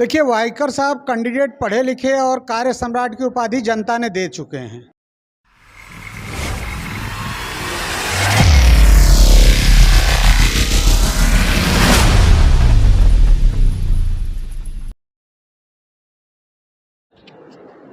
देखिए वाइकर साहब कैंडिडेट पढ़े लिखे और कार्य सम्राट की उपाधि जनता ने दे चुके हैं।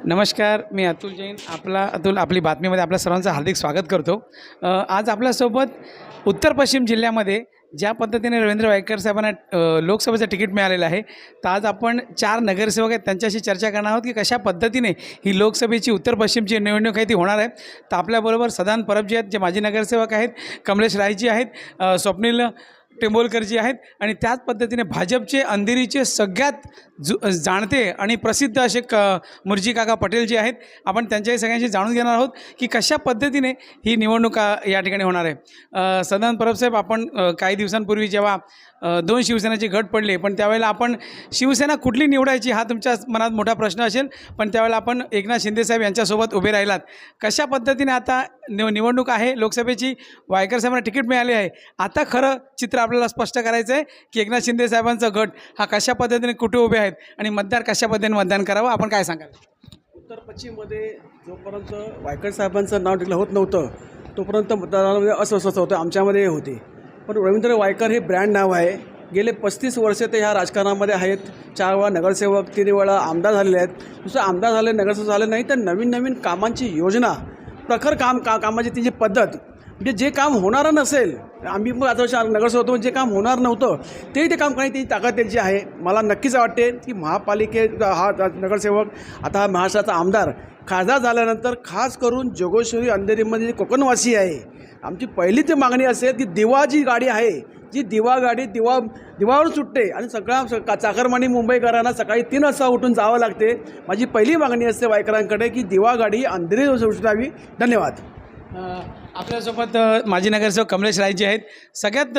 नमस्कार मी अतुल जैन. आपला अतुल आपली बातमीमध्ये आपल्या सर्वांचं हार्दिक स्वागत करतो. आज आपल्यासोबत उत्तर पश्चिम जिल्ह्यामध्ये ज्या पद्धतीने रवींद्र वायकर साहेबांना लोकसभेचं तिकीट मिळालेलं आहे तर आज आपण चार नगरसेवक आहेत त्यांच्याशी चर्चा करणार आहोत की कशा पद्धतीने ही लोकसभेची उत्तर पश्चिमची निवडणूक आहे ती होणार आहे. तर आपल्याबरोबर सदान परबजी आहेत जे माजी नगरसेवक आहेत कमलेश रायजी आहेत स्वप्नील स्वप्नील टेंबोलकरजी आहेत आणि त्याच पद्धतीने भाजपचे अंधेरीचे सगळ्यात जु जाणते आणि प्रसिद्ध असे क मुर्जी काका पटेल जे आहेत. आपण त्यांच्याही सगळ्यांशी जाणून घेणार आहोत की कशा पद्धतीने ही निवडणुका या ठिकाणी होणार आहे. सदानंद परबसाहेब आपण काही दिवसांपूर्वी जेव्हा दोन शिवसेनाचे गट पडले पण त्यावेळेला आपण शिवसेना कुठली निवडायची हा तुमच्या मनात मोठा प्रश्न असेल पण त्यावेळेला आपण एकनाथ शिंदेसाहेब यांच्यासोबत उभे राहिलात. कशा पद्धतीने आता निव निवडणूक आहे लोकसभेची वायकर साहेबांना तिकीट मिळाले आहे आता खरं चित्र आपल्याला स्पष्ट करायचं आहे की एकनाथ शिंदे साहेबांचा गट हा कशा पद्धतीने कुठे उभे आहेत आणि मतदार कशा पद्धतीने मतदान करावं आपण काय सांगाल? उत्तर पश्चिममध्ये जोपर्यंत वायकर साहेबांचं नाव टिकलं होत नव्हतं तोपर्यंत मतदारांमध्ये अस्वस्थ होतं आमच्यामध्ये होते. पण रवींद्र वायकर हे ब्रँड नाव आहे. गेले पस्तीस वर्षे ते ह्या राजकारणामध्ये आहेत. चार वेळा नगरसेवक तीन वेळा आमदार झालेले आहेत. नुसतं आमदार झाले नगरसेवक झाले नाही तर नवीन नवीन कामांची योजना प्रखर काम का कामाची तिची पद्धत म्हणजे जे काम होणारं नसेल आम्ही पण आता वर्षी नगरसेवक होतो जे काम होणार नव्हतं ते ते काम करण्याची ती ताकद त्यांची आहे. मला नक्कीच वाटते की महापालिके हा नगरसेवक आता हा महाराष्ट्राचा आमदार खासदार झाल्यानंतर खास करून जोगेश्वरी अंधेरीमध्ये जे कोकणवासी आहे आमची पहिली ती मागणी असेल की दिवा जी गाडी आहे जी दिवा गाडी दिवा दिवावर सुटते आणि सगळ्या स- चाकरमानी मुंबईकरांना सकाळी तीन वाजता उठून जावं लागते. माझी पहिली मागणी असते वायकरांकडे की दिवा गाडी अंधेरी सुटावी धन्यवाद. आपल्यासोबत माजी नगरसेवक कमलेश रायजी आहेत. सगळ्यात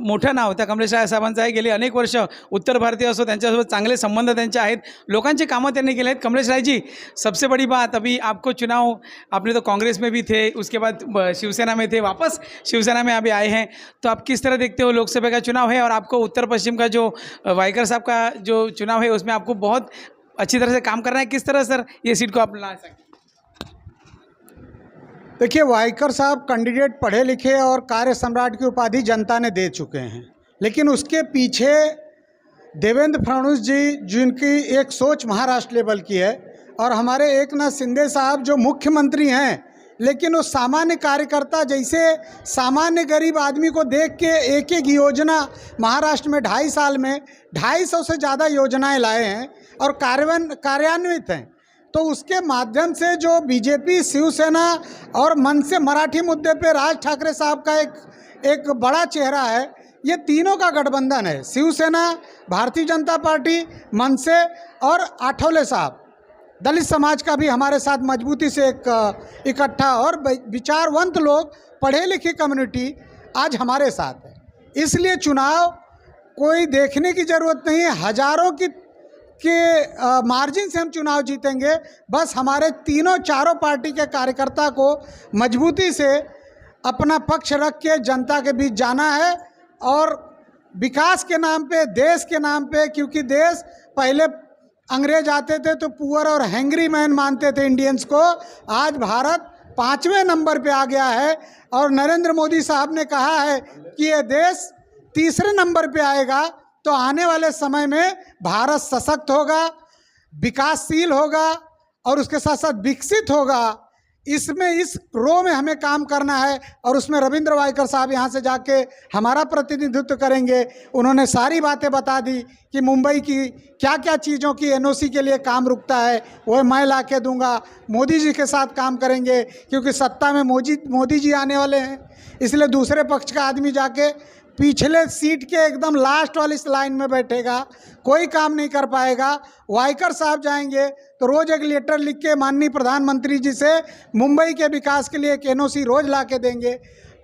मोठं नाव त्या कमलेश राय साहेबांचं आहे. गेली अनेक वर्ष उत्तर भारतीय असो त्यांच्यासोबत चांगले संबंध त्यांचे आहेत. लोकांचे कामं त्यांनी केले आहेत. कमलेश रायजी सबसे बड़ी बात अभी आपको चुनाव आपने तो कांग्रेस में भी थे उसके बाद शिवसेना में थे वापस शिवसेना में अभी आए हैं. तो आप किस तरह देखते हो लोकसभा का चुनाव है और आपको उत्तर पश्चिम का जो वाइकर साहब का जो चुनाव है उसमें आपको बहुत अच्छी तरह से काम करना है? किस तरह सर ये सीट को आप ला सकते हैं? देखिए, वाइकर साहब कैंडिडेट पढ़े लिखे और कार्य सम्राट की उपाधि जनता ने दे चुके हैं। लेकिन उसके पीछे देवेंद्र फडणवीस जी, जिनकी एक सोच महाराष्ट्र लेवल की है और हमारे एक नाथ शिंदे साहब जो मुख्यमंत्री हैं, लेकिन वो सामान्य कार्यकर्ता जैसे सामान्य गरीब आदमी को देख के एक एक योजना महाराष्ट्र में ढाई साल में ढाई सौ से ज़्यादा योजनाएँ लाए हैं और कार्यान्वित हैं। तो उसके माध्यम से जो बीजेपी शिवसेना और मन से मराठी मुद्दे पे राज ठाकरे साहब का एक एक बड़ा चेहरा है, ये तीनों का गठबंधन है। शिवसेना, भारतीय जनता पार्टी, मन से और आठौले साहब। दलित समाज का भी हमारे साथ मजबूती से एक, इकट्ठा और विचारवंत लोग पढ़े लिखे कम्युनिटी आज हमारे साथ है। इसलिए चुनाव कोई देखने की ज़रूरत नहीं है। हज़ारों की के मार्जिन से हम चुनाव जीतेंगे, बस हमारे तीनों चारों पार्टी के कार्यकर्ता को मजबूती से अपना पक्ष रख के जनता के बीच जाना है और विकास के नाम पे, देश के नाम पे, क्योंकि देश पहले अंग्रेज़ आते थे तो पुअर और हैंग्री मैन मानते थे इंडियंस को, आज भारत पाँचवें नंबर पे आ गया है और नरेंद्र मोदी साहब ने कहा है कि ये देश तीसरे नंबर पे आएगा तो आने वाले समय में भारत सशक्त होगा, विकासशील होगा और उसके साथ साथ विकसित होगा। इसमें, इस रो में हमें काम करना है और उसमें रविंद्र वाइकर साहब यहाँ से जाके हमारा प्रतिनिधित्व करेंगे। उन्होंने सारी बातें बता दी कि मुंबई की क्या क्या चीज़ों की एनओसी के लिए काम रुकता है वो मैं ला के दूँगा। मोदी जी के साथ काम करेंगे, क्योंकि सत्ता में मोदी मोदी जी आने वाले हैं, इसलिए दूसरे पक्ष का आदमी जाके पिछले सीट के एकदम लास्ट वाली इस लाइन में बैठेगा, कोई काम नहीं कर पाएगा। वाइकर साहब जाएँगे तो रोज़ एक लेटर लिख के माननीय प्रधानमंत्री जी से मुंबई के विकास के लिए एक एनओसी रोज़ ला के देंगे।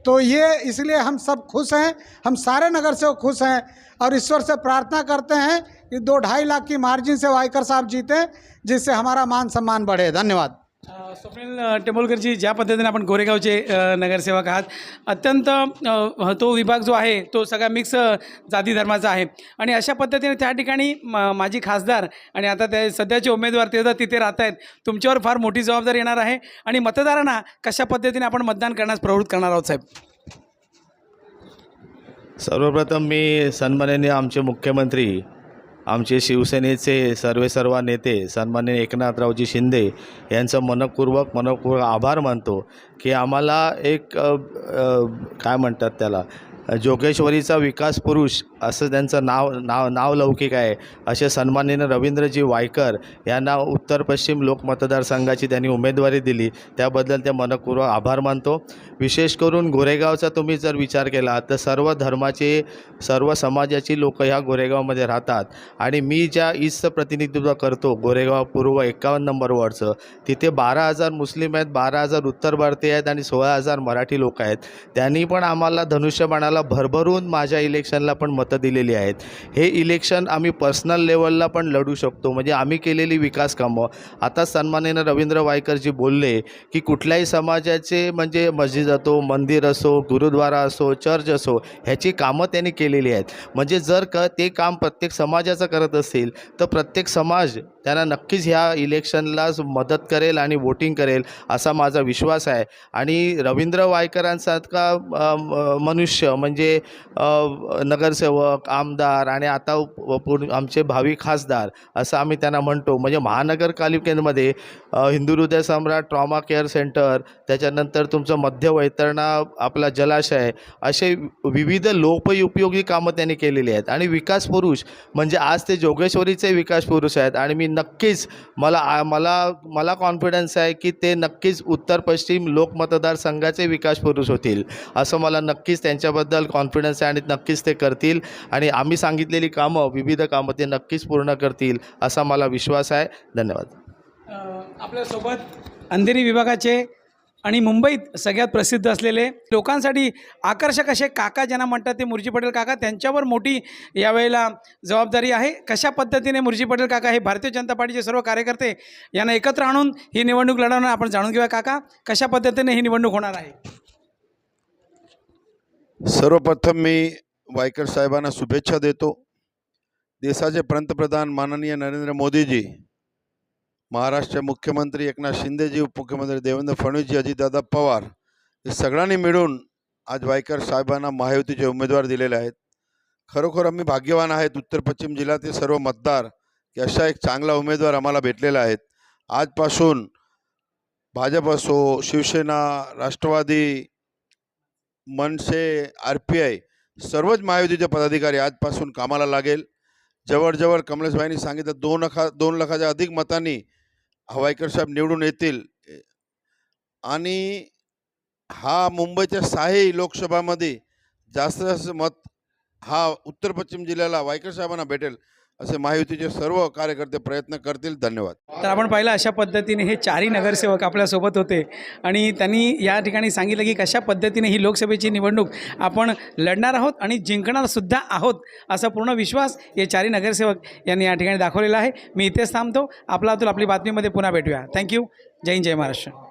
तो ये इसलिए हम सब खुश हैं, हम सारे नगर से खुश हैं और ईश्वर से प्रार्थना करते हैं कि दो ढाई लाख की मार्जिन से वाइकर साहब जीतें, जिससे हमारा मान सम्मान बढ़े। धन्यवाद। स्वप्नील अ, टेंबोलकरजी ज्या पद्धतीने आपण गोरेगावचे नगरसेवक आहात अत्यंत तो विभाग जो आहे तो सगळा मिक्स जाती धर्माचा आहे. आणि अशा पद्धतीने त्या ठिकाणी म माजी खासदार आणि आता ते सध्याचे उमेदवार ते तिथे राहत आहेत तुमच्यावर फार मोठी जबाबदारी येणार आहे. आणि मतदारांना कशा पद्धतीने आपण मतदान करण्यास प्रवृत्त करणार आहोत साहेब? सर्वप्रथम मी सन्माननीय आमचे मुख्यमंत्री आमचे शिवसेनेचे सर्वे सर्व नेते सन्माननीय एकनाथरावजी शिंदे यांचं मनपूर्वक मनपूर्वक आभार मानतो की आम्हाला एक काय म्हणतात त्याला जोगेश्वरीचा विकास पुरुष असं त्यांचं नाव नाव नाव लौकिक आहे. असे सन्माननीय रवींद्रजी वायकर यांना उत्तर पश्चिम लोक मतदारसंघाची त्यांनी उमेदवारी दिली. त्याबद्दल ते मनपूर्वक आभार मानतो. विशेष करून गोरेगावचा तुम्ही जर विचार केला तर सर्व धर्माचे सर्व समाजाची लोक ह्या गोरेगावमध्ये राहतात. आणि मी ज्या ईस्टचं प्रतिनिधित्व करतो गोरेगाव पूर्व एक्कावन्न नंबर वॉर्डचं तिथे बारा हजार मुस्लिम आहेत बारा हजार उत्तर भारतीय आहेत आणि सोळा हजार मराठी लोक आहेत. त्यांनी पण आम्हाला धनुष्यबाणाला भरभरून माझ्या इलेक्शनला पण मतं दिलेली आहेत. हे इलेक्शन आम्ही पर्सनल लेवलला पण लढू शकतो. म्हणजे आम्ही केलेली विकास कामं. आता सन्मानेनं रवींद्र वायकरजी बोलले की कुठल्याही समाजाचे म्हणजे मस्जिद असो मंदिर असो गुरुद्वारा असो चर्च असो ह्याची कामं त्यांनी केलेली आहेत. म्हणजे जर का ते काम प्रत्येक समाजाचं करत असेल तर प्रत्येक समाज त्यांना नक्कीच ह्या इलेक्शनला मदत करेल आणि वोटिंग करेल असा माझा विश्वास आहे. आणि रवींद्र वायकरांसारखा मनुष्य म्हणजे मनुष्य म्हणजे नगरसेवक आमदार आणि आता पूर्ण आमचे भावी खासदार असं आम्ही त्यांना म्हणतो. म्हणजे महानगरपालिकेमध्ये हिंदू हृदय सम्राट ट्रॉमा केअर सेंटर त्याच्यानंतर तुमचं मध्य वैतरणा आपला जलाशय असे विविध लोकोपयोगी कामं त्यांनी केलेली आहेत. आणि विकास पुरुष म्हणजे आज ते जोगेश्वरीचे विकास पुरुष आहेत. आणि मी नक्कीच मला आ- मला मला कॉन्फिडन्स आहे की ते नक्कीच उत्तर पश्चिम लोकमतदारसंघाचे विकास पुरुष होतील असं मला नक्कीच त्यांच्याबद्दल कॉन्फिडन्स आहे आणि नक्कीच ते करतील. आणि आम्ही सांगितलेली कामं विविध कामं ते नक्कीच पूर्ण करतील असा मला विश्वास आहे. धन्यवाद. आपल्यासोबत अंधेरी विभागाचे आणि मुंबईत सगळ्यात प्रसिद्ध असलेले लोकांसाठी आकर्षक असे काका ज्यांना म्हणतात ते मुर्जी पटेल काका त्यांच्यावर मोठी यावेळेला जबाबदारी आहे. कशा पद्धतीने मुर्जी पटेल काका हे भारतीय जनता पार्टीचे सर्व कार्यकर्ते यांना एकत्र आणून ही निवडणूक लढवणार आपण जाणून घेऊया काका कशा पद्धतीने ही निवडणूक होणार आहे? सर्वप्रथम मी वायकर साहेबांना शुभेच्छा देतो. देशाचे पंतप्रधान माननीय नरेंद्र मोदीजी महाराष्ट्र मुख्यमंत्री एकनाथ शिंदेजी उपमुख्यमंत्री देवेंद्र फडणवीसजी अजितदादा पवार हे सगळ्यांनी मिळून आज वायकर साहेबांना महायुतीचे उमेदवार दिलेले आहेत. खरोखर आम्ही भाग्यवान आहेत. उत्तर पश्चिम जिल्ह्यातील सर्व मतदार की अशा एक चांगला उमेदवार आम्हाला भेटलेला आहेत आजपासून भाजप असो Shiv Sena Rashtrawadi Manse R P I सर्वच महायुतीचे पदाधिकारी आजपासून कामाला लागेल. जवळजवळ कमलेशभाईंनी सांगितलं दोन लाखा दोन लाखाच्या अधिक मतांनी हवाईकर साहेब निवडून येतील. आणि हा मुंबईच्या साही लोकसभामध्ये जास्त जास्त मत हा उत्तर पश्चिम जिल्ह्याला वायकर साहेबांना भेटेल. असे महायुतीचे सर्व कार्यकर्ते प्रयत्न करतील. धन्यवाद. तर आपण पाहिलं अशा पद्धतीने हे चारही नगरसेवक आपल्यासोबत होते आणि त्यांनी या ठिकाणी सांगितलं की कशा पद्धतीने ही लोकसभेची निवडणूक आपण लढणार आहोत आणि जिंकणार सुद्धा आहोत असा पूर्ण विश्वास हे चारही नगरसेवक यांनी या ठिकाणी दाखवलेला आहे. मी इथेच थांबतो. आपला अतुल आपली बातमीमध्ये पुन्हा भेटूया. थँक्यू जय हिंद जय महाराष्ट्र.